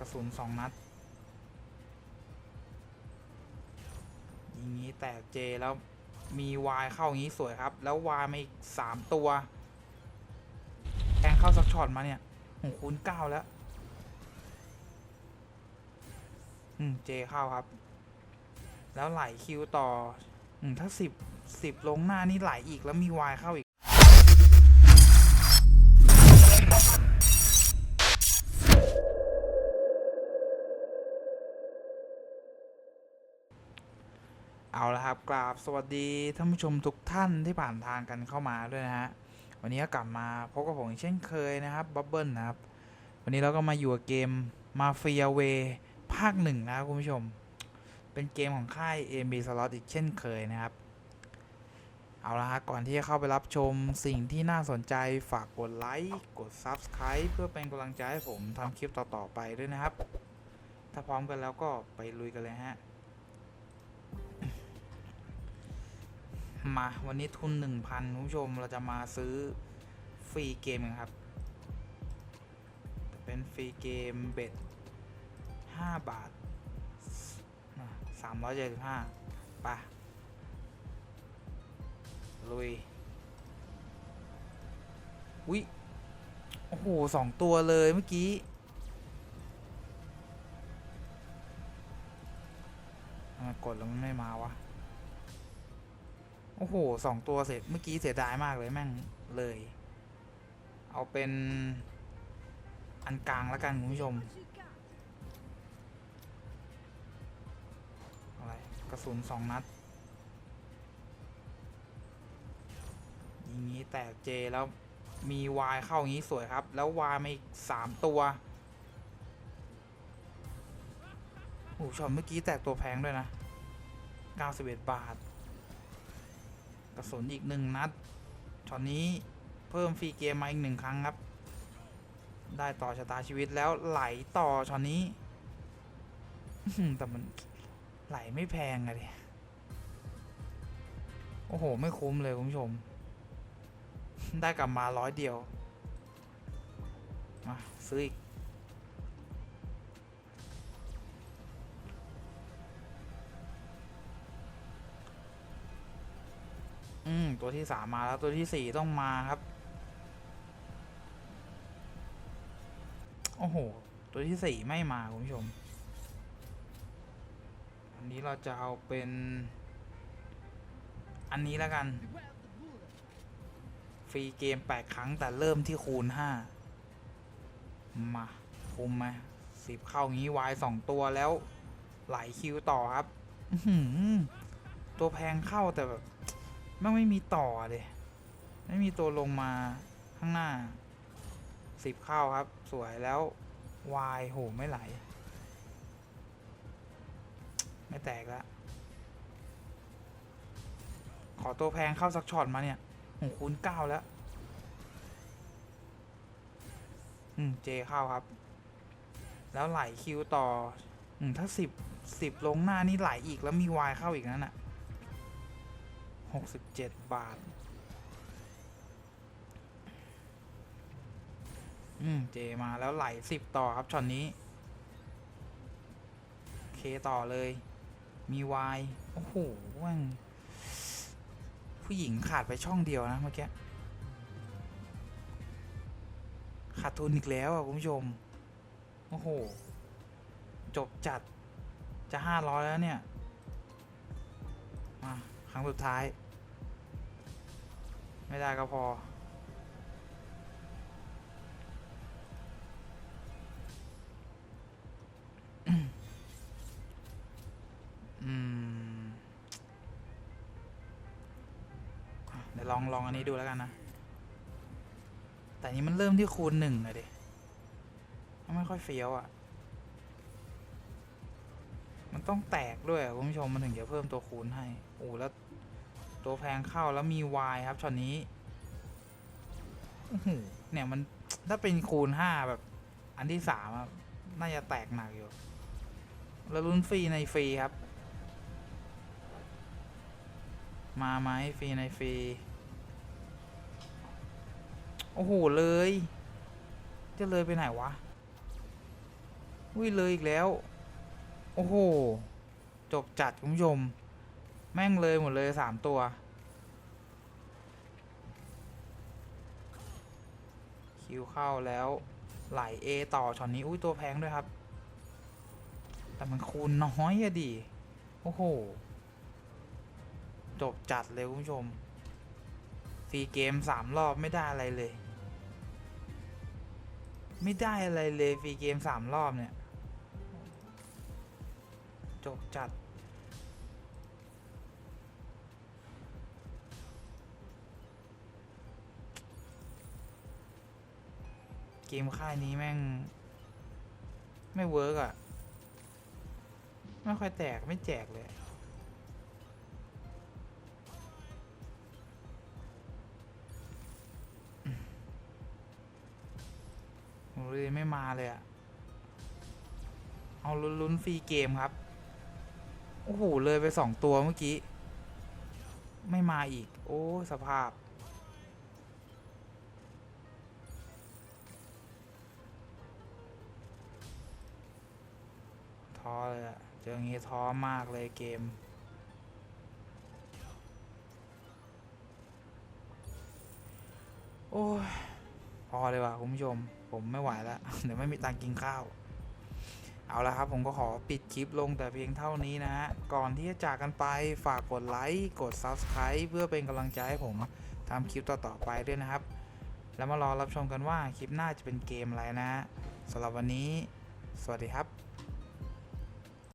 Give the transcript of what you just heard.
กระสุนสองนัด ยิงนี้แตกเจแล้วมีวายเข้าอย่างนี้สวยครับ แล้ววายมาอีกสามตัวแทงเข้าสักช็อตมาเนี่ยโหคูณเก้าแล้ว อืมเจเข้าครับ แล้วไหลคิวต่อ อืมถ้าสิบสิบลงหน้านี่ไหลอีกแล้วมีวายเข้าอีก เอาละครับกราบสวัสดีท่านผู้ชมทุกท่านที่ผ่านทางกันเข้ามาด้วยนะฮะวันนี้ก็กลับมาพบกับผมเช่นเคยนะครับบับเบิลนะครับ วันนี้เราก็มาอยู่กับเกมมาเฟียเวภาคหนึ่งนะครับคุณผู้ชม เป็นเกมของค่าย AMB Slot อีกเช่นเคยนะครับ เอาละฮะก่อนที่จะเข้าไปรับชมสิ่งที่น่าสนใจฝากกดไลค์กด Subscribe เพื่อเป็นกำลังใจให้ผมทำคลิปต่อๆไปด้วยนะครับ ถ้าพร้อมกันแล้วก็ไปลุยกันเลยฮะ มาวันนี้ทุน 1,000คุณผู้ชมเราจะมาซื้อฟรีเกมครับ เป็นฟรีเกมเบ็ด5บาท 375ไปะลุยอุ้ยโอ้โหสองตัวเลยเมื่อกี้กดแล้วมันไม่มาวะ โอ้โหสองตัวเสร็จเมื่อกี้เสียดายมากเลยแม่งเลย เอาเป็นอันกลางแล้วกันคุณผู้ชม อะไร กระสุนสองนัดยิงนี้แตกเจแล้วมีวายเข้าอย่างนี้สวยครับ แล้ววายมาอีกสามตัวโอ้โหช็อตเมื่อกี้แตกตัวแพงด้วยนะ 91 บาท ระสุนอีกหนึ่งนัดช็อตนี้เพิ่มฟรีเกมมาอีกหนึ่งครั้งครับ ได้ต่อชะตาชีวิตแล้วไหลต่อช็อตนี้แต่มันไหลไม่แพงอะดิโอ้โห ไม่คุ้มเลยคุณผู้ชม ได้กลับมาร้อยเดียว มา ซื้ออีก ตัวที่สามมาแล้วตัวที่สี่ต้องมาครับ โอ้โห ตัวที่สี่ไม่มาคุณผู้ชม อันนี้เราจะเอาเป็น อันนี้แล้วกัน ฟรีเกมแปดครั้งแต่เริ่มที่คูณห้ามาคุมไหมสิบเข้างี้วายสองตัวแล้วไหลคิวต่อครับหือตัวแพงเข้าแต่แบบ ม่งไม่มีต่อเลยไม่มีตัวลงมาข้างหน้าสิบเข้าครับ สวยแล้ววายโหไม่ไหล ไม่แตกแล้วขอตัวแพงเข้าสักช็อตมาเนี่ยโหคูณเก้าแล้ว อืม เจเข้าครับ แล้วไหลคิวต่อ อืม ถ้าสิบสิบลงหน้านี่ไหลอีกแล้วมีวายเข้าอีกนั่นน่ะ หกสิบาท อืม เจมาแล้วไหลสิบต่อครับช็อตนี้ เคต่อเลย มีวายโอ้โหว่งผู้หญิงขาดไปช่องเดียวนะเมื่อกี้ ขาดทุนอีกแล้วอะ คุณผู้ชม โอ้โห จบจัดจะห้าร้อยแล้วเนี่ย มา ครั้งสุดท้าย ไม่ได้ก็พอ อืมเดี๋ยวลองลองอันนี้ดูแล้วกันนะ แต่นี้มันเริ่มที่คูณหนึ่งเลยดิไม่ค่อยเฟี้ยวอะ่ะมันต้องแตกด้วยคุณผู้ชมมันถึงจะเพิ่มตัวคูณให้ โอ้แล้ว ตัวแพงเข้าแล้วมี Y ครับช็อตนี้เนี่ยมันถ้าเป็นคูณห้าแบบ อันที่สามน่าจะแตกหนักอยู่ แล้วลุ้นฟรีในฟรีครับ มาไหมฟรีในฟรี โอ้โห เลย จะเลยไปไหนวะอุ้ยเลยอีกแล้ว โอ้โห จบจัดคุณผู้ชม แม่งเลยหมดเลยสามตัว คิวเข้าแล้ว ไหล A ต่อช็อตนี้ อุ้ยตัวแพงด้วยครับ แต่มันคูณน้อยอะดิ โอ้โห จบจัดเลยคุณผู้ชมฟรีเกมสามรอบไม่ได้อะไรเลย ไม่ได้อะไรเลยฟรีเกมสามรอบเนี่ย จบจัด เกมค่ายนี้แม่ง ไม่เวิร์กอะไม่ค่อยแตกไม่แจกเลยโอ้ยไม่มาเลยอะเอาลุ้นฟรีเกมครับ โอ้โห เลยไปสองตัวเมื่อกี้ ไม่มาอีก โอ้ สภาพ ท้อเลยอะเจออย่างงี้ท้อมากเลยเกม โอ้ยพอเลยว่ะคุณผู้ชม ผมไม่ไหวแล้ว เดี๋ยวไม่มีตังค์กินข้าว เอาละครับ ผมก็ขอปิดคลิปลงแต่เพียงเท่านี้นะฮะ ก่อนที่จะจากกันไปฝากกดไลค์ กด Subscribe เพื่อเป็นกำลังใจให้ผมทำคลิปต่อๆไปด้วยนะครับ แล้วมารอรับชมกันว่าคลิปหน้าจะเป็นเกมอะไรนะฮะสำหรับวันนี้ สวัสดีครับ